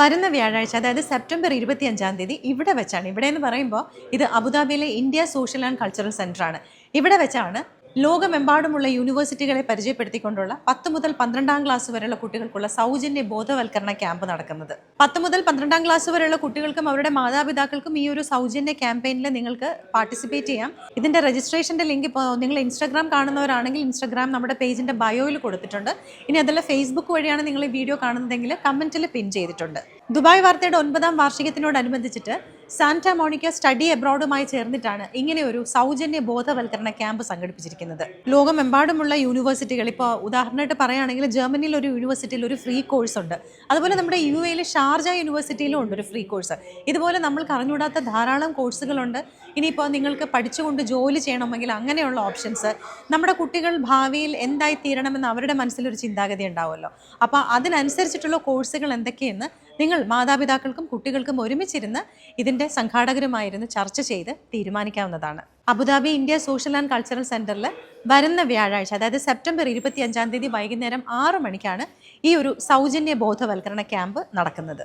വരുന്ന വ്യാഴാഴ്ച അതായത് സെപ്റ്റംബർ ഇരുപത്തി അഞ്ചാം തീയതി ഇവിടെ വെച്ചാണ്. ഇവിടെ എന്ന് പറയുമ്പോൾ ഇത് അബുദാബിയിലെ ഇന്ത്യ സോഷ്യൽ ആൻഡ് കൾച്ചറൽ സെന്ററാണ് ഇവിടെ വെച്ചാണ് ലോകമെമ്പാടുമുള്ള യൂണിവേഴ്സിറ്റികളെ പരിചയപ്പെടുത്തിക്കൊണ്ടുള്ള പത്ത് മുതൽ പന്ത്രണ്ടാം ക്ലാസ് വരെയുള്ള കുട്ടികൾക്കുള്ള സൗജന്യ ബോധവൽക്കരണ ക്യാമ്പ് നടക്കുന്നത്. പത്ത് മുതൽ പന്ത്രണ്ടാം ക്ലാസ് വരെയുള്ള കുട്ടികൾക്കും അവരുടെ മാതാപിതാക്കൾക്കും ഈ ഒരു സൗജന്യ ക്യാമ്പയിനിൽ നിങ്ങൾക്ക് പാർട്ടിസിപ്പേറ്റ് ചെയ്യാം. ഇതിന്റെ രജിസ്ട്രേഷന്റെ ലിങ്ക് ഇപ്പോൾ നിങ്ങൾ ഇൻസ്റ്റാഗ്രാം കാണുന്നവരാണെങ്കിൽ ഇൻസ്റ്റാഗ്രാം നമ്മുടെ പേജിന്റെ ബയോയിൽ കൊടുത്തിട്ടുണ്ട്. ഇനി അതല്ല ഫേസ്ബുക്ക് വഴിയാണ് നിങ്ങൾ ഈ വീഡിയോ കാണുന്നതെങ്കിൽ കമന്റിൽ പിൻ ചെയ്തിട്ടുണ്ട്. ദുബായ് വാർത്തയുടെ ഒൻപതാം വാർഷികത്തിനോടനുബന്ധിച്ചിട്ട് സാന്റ മോണിക്ക സ്റ്റഡി എബ്രോഡുമായി ചേർന്നിട്ടാണ് ഇങ്ങനെ ഒരു സൗജന്യ ബോധവൽക്കരണ ക്യാമ്പ് സംഘടിപ്പിച്ചിരിക്കുന്നത്. ലോകമെമ്പാടുമുള്ള യൂണിവേഴ്സിറ്റികൾ ഇപ്പോൾ ഉദാഹരണമായിട്ട് പറയുകയാണെങ്കിൽ ജർമ്മനിയിൽ ഒരു യൂണിവേഴ്സിറ്റിയിൽ ഒരു ഫ്രീ കോഴ്സ് ഉണ്ട്. അതുപോലെ നമ്മുടെ യു എയിൽ ഷാർജ യൂണിവേഴ്സിറ്റിയിലും ഉണ്ട് ഒരു ഫ്രീ കോഴ്സ്. ഇതുപോലെ നമ്മൾ അറിഞ്ഞുകൂടാത്ത ധാരാളം കോഴ്സുകളുണ്ട്. ഇനിയിപ്പോൾ നിങ്ങൾക്ക് പഠിച്ചുകൊണ്ട് ജോലി ചെയ്യണമെങ്കിൽ അങ്ങനെയുള്ള ഓപ്ഷൻസ്. നമ്മുടെ കുട്ടികൾ ഭാവിയിൽ എന്തായി തീരണമെന്ന് അവരുടെ മനസ്സിലൊരു ചിന്താഗതി ഉണ്ടാവുമല്ലോ. അപ്പോൾ അതിനനുസരിച്ചിട്ടുള്ള കോഴ്സുകൾ എന്തൊക്കെയെന്ന് നിങ്ങൾ മാതാപിതാക്കൾക്കും കുട്ടികൾക്കും ഒരുമിച്ചിരുന്ന് ഇതിന്റെ സംഘാടകരുമായിരുന്ന് ചർച്ച ചെയ്ത് തീരുമാനിക്കാവുന്നതാണ്. Abu Dhabi India social and cultural സെന്ററിൽ വരുന്ന വ്യാഴാഴ്ച അതായത് സെപ്റ്റംബർ ഇരുപത്തി അഞ്ചാം തീയതി വൈകുന്നേരം ആറ് മണിക്കാണ് ഈ ഒരു സൗജന്യ ബോധവൽക്കരണ ക്യാമ്പ് നടക്കുന്നത്.